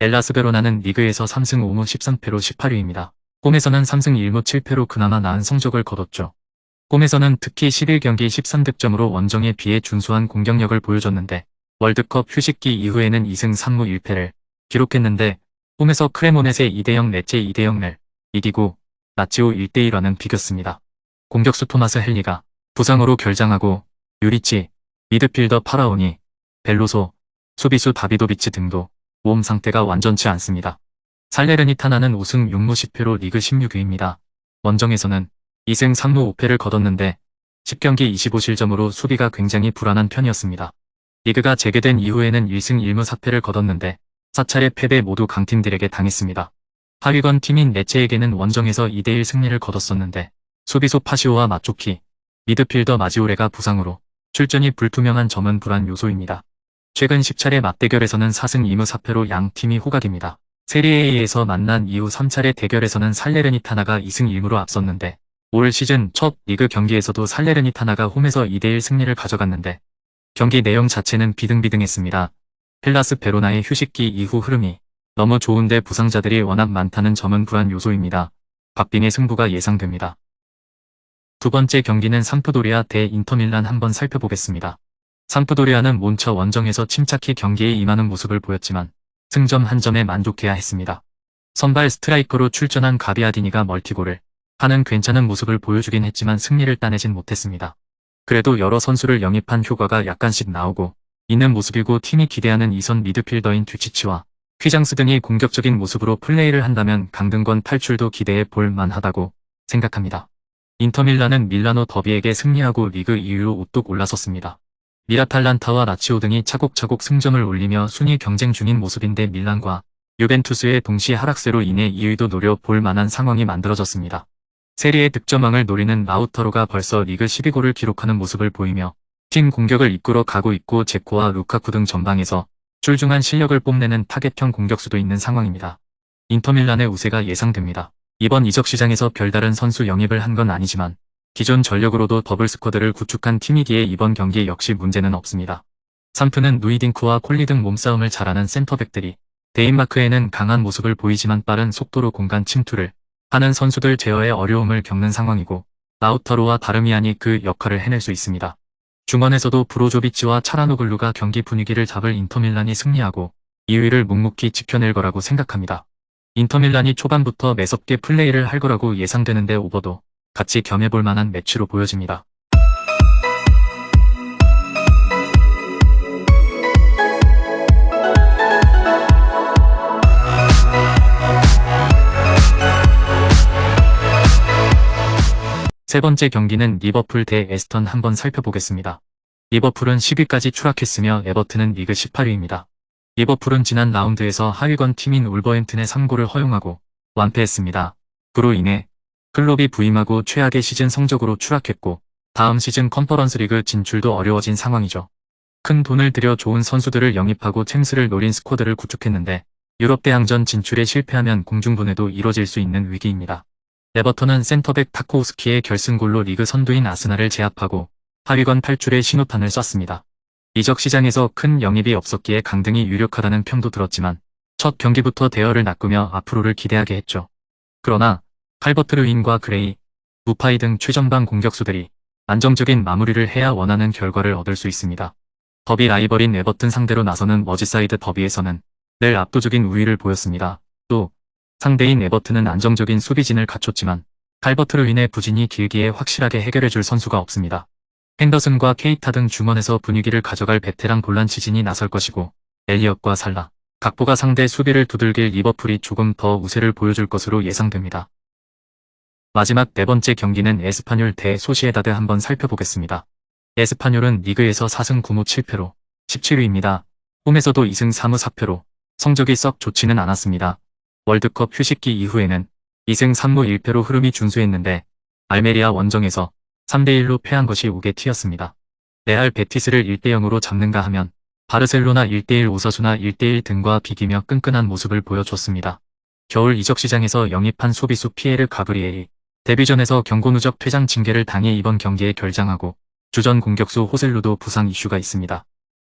엘라스 베로나는 리그에서 3승 5무 13패로 18위입니다. 홈에서는 3승 1무 7패로 그나마 나은 성적을 거뒀죠. 홈에서는 특히 11경기 13득점으로 원정에 비해 준수한 공격력을 보여줬는데 월드컵 휴식기 이후에는 2승 3무 1패를 기록했는데 홈에서 크레모넷의 2대0 넷째 2대0을 이기고 라치오 1대1와는 비겼습니다. 공격수 토마스 헬리가 부상으로 결장하고 유리치, 미드필더 파라오니, 벨로소, 수비수 다비도비치 등도 몸 상태가 완전치 않습니다. 살레르니타나는 우승 6무 10패로 리그 16위입니다. 원정에서는 2승 3무 5패를 거뒀는데 10경기 25실점으로 수비가 굉장히 불안한 편이었습니다. 리그가 재개된 이후에는 1승 1무 4패를 거뒀는데 4차례 패배 모두 강팀들에게 당했습니다. 하위권 팀인 네체에게는 원정에서 2대1 승리를 거뒀었는데 수비수 파시오와 마초키, 미드필더 마지오레가 부상으로 출전이 불투명한 점은 불안 요소입니다. 최근 10차례 맞대결에서는 4승 2무 4패로 양 팀이 호각입니다. 세리에에에서 만난 이후 3차례 대결에서는 살레르니타나가 2승 1무로 앞섰는데 올 시즌 첫 리그 경기에서도 살레르니타나가 홈에서 2대1 승리를 가져갔는데 경기 내용 자체는 비등비등했습니다. 헬라스 베로나의 휴식기 이후 흐름이 너무 좋은데 부상자들이 워낙 많다는 점은 불안 요소입니다. 박빙의 승부가 예상됩니다. 두 번째 경기는 삼프도리아 대 인터밀란 한번 살펴보겠습니다. 삼프도리아는 몬처 원정에서 침착히 경기에 임하는 모습을 보였지만 승점 한 점에 만족해야 했습니다. 선발 스트라이커로 출전한 가비아디니가 멀티골을 하는 괜찮은 모습을 보여주긴 했지만 승리를 따내진 못했습니다. 그래도 여러 선수를 영입한 효과가 약간씩 나오고 있는 모습이고 팀이 기대하는 이선 미드필더인 듀치치와 퀴장스 등이 공격적인 모습으로 플레이를 한다면 강등권 탈출도 기대해 볼 만하다고 생각합니다. 인터밀란은 밀라노 더비에게 승리하고 리그 2위로 우뚝 올라섰습니다. 미라탈란타와 라치오 등이 차곡차곡 승점을 올리며 순위 경쟁 중인 모습인데 밀란과 유벤투스의 동시 하락세로 인해 2위도 노려볼 만한 상황이 만들어졌습니다. 세리의 득점왕을 노리는 라우터로가 벌써 리그 12골을 기록하는 모습을 보이며 팀 공격을 이끌어 가고 있고 제코와 루카쿠 등 전방에서 출중한 실력을 뽐내는 타겟형 공격수도 있는 상황입니다. 인터밀란의 우세가 예상됩니다. 이번 이적 시장에서 별다른 선수 영입을 한 건 아니지만 기존 전력으로도 더블 스쿼드를 구축한 팀이기에 이번 경기 역시 문제는 없습니다. 산프는 누이딩크와 콜리 등 몸싸움을 잘하는 센터백들이 데인마크에는 강한 모습을 보이지만 빠른 속도로 공간 침투를 하는 선수들 제어에 어려움을 겪는 상황이고 라우터로와 다르미안이 그 역할을 해낼 수 있습니다. 중원에서도 브로조비치와 차라노글루가 경기 분위기를 잡을 인터밀란이 승리하고 2위를 묵묵히 지켜낼 거라고 생각합니다. 인터밀란이 초반부터 매섭게 플레이를 할 거라고 예상되는데 오버도 같이 겸해볼 만한 매치로 보여집니다. 세 번째 경기는 리버풀 대 에스턴 한번 살펴보겠습니다. 리버풀은 10위까지 추락했으며 에버튼은 리그 18위입니다. 리버풀은 지난 라운드에서 하위권 팀인 울버햄튼의 3골을 허용하고 완패했습니다. 그로 인해 클롭이 부임하고 최악의 시즌 성적으로 추락했고 다음 시즌 컨퍼런스 리그 진출도 어려워진 상황이죠. 큰 돈을 들여 좋은 선수들을 영입하고 챔스를 노린 스쿼드를 구축했는데 유럽 대항전 진출에 실패하면 공중분해도 이뤄질 수 있는 위기입니다. 에버턴은 센터백 타코우스키의 결승골로 리그 선두인 아스날을 제압하고 하위권 탈출의 신호탄을 쐈습니다. 이적 시장에서 큰 영입이 없었기에 강등이 유력하다는 평도 들었지만 첫 경기부터 대열을 낚으며 앞으로를 기대하게 했죠. 그러나 칼버트 르윈과 그레이, 무파이 등 최전방 공격수들이 안정적인 마무리를 해야 원하는 결과를 얻을 수 있습니다. 더비 라이벌인 에버튼 상대로 나서는 머지사이드 더비에서는 늘 압도적인 우위를 보였습니다. 또 상대인 에버튼은 안정적인 수비진을 갖췄지만 칼버트로 인해 부진이 길기에 확실하게 해결해줄 선수가 없습니다. 핸더슨과 케이타 등 중원에서 분위기를 가져갈 베테랑 볼란 시진이 나설 것이고 엘리엇과 살라, 각보가 상대 수비를 두들길 리버풀이 조금 더 우세를 보여줄 것으로 예상됩니다. 마지막 네 번째 경기는 에스파뇰 대 소시에다드 한번 살펴보겠습니다. 에스파뇰은 리그에서 4승 9무 7패로 17위입니다. 홈에서도 2승 3무 4패로 성적이 썩 좋지는 않았습니다. 월드컵 휴식기 이후에는 2승 3무 1패로 흐름이 준수했는데 알메리아 원정에서 3대1로 패한 것이 우게 튀었습니다. 레알 베티스를 1대0으로 잡는가 하면 바르셀로나 1대1 오사수나 1대1 등과 비기며 끈끈한 모습을 보여줬습니다. 겨울 이적 시장에서 영입한 소비수 피에르 가브리엘이 데뷔전에서 경고 누적 퇴장 징계를 당해 이번 경기에 결장하고 주전 공격수 호셀루도 부상 이슈가 있습니다.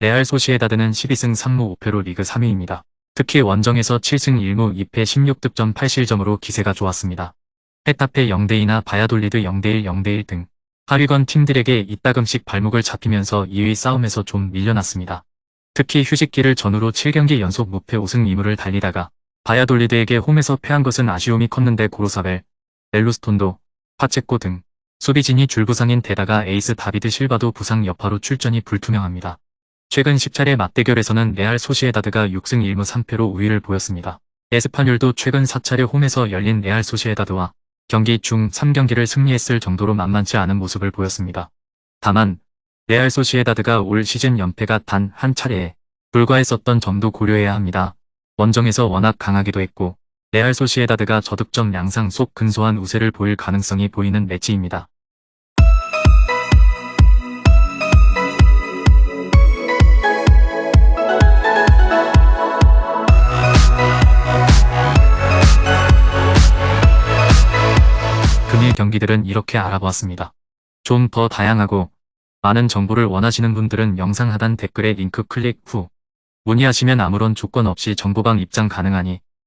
레알 소시에다드는 12승 3무 5패로 리그 3위입니다. 특히 원정에서 7승 1무 2패 16득점 8실점으로 기세가 좋았습니다. 페타페 0대2나 바야돌리드 0대1 0대1 등 하위권 팀들에게 이따금씩 발목을 잡히면서 2위 싸움에서 좀 밀려났습니다. 특히 휴식기를 전후로 7경기 연속 무패 5승 2무를 달리다가 바야돌리드에게 홈에서 패한 것은 아쉬움이 컸는데 고로사벨, 멜루스톤도, 파체코 등 수비진이 줄부상인 데다가 에이스 다비드 실바도 부상 여파로 출전이 불투명합니다. 최근 10차례 맞대결에서는 레알 소시에다드가 6승 1무 3패로 우위를 보였습니다. 에스파뇰도 최근 4차례 홈에서 열린 레알 소시에다드와 경기 중 3경기를 승리했을 정도로 만만치 않은 모습을 보였습니다. 다만 레알 소시에다드가 올 시즌 연패가 단 한 차례에 불과했었던 점도 고려해야 합니다. 원정에서 워낙 강하기도 했고 레알 소시에다드가 저득점 양상 속 근소한 우세를 보일 가능성이 보이는 매치입니다. 금일 경기들은 이렇게 알아보았습니다. 좀 더 다양하고 많은 정보를 원하시는 분들은 영상 하단 댓글에 링크 클릭 후 문의하시면 아무런 조건 없이 정보방 입장 가능하니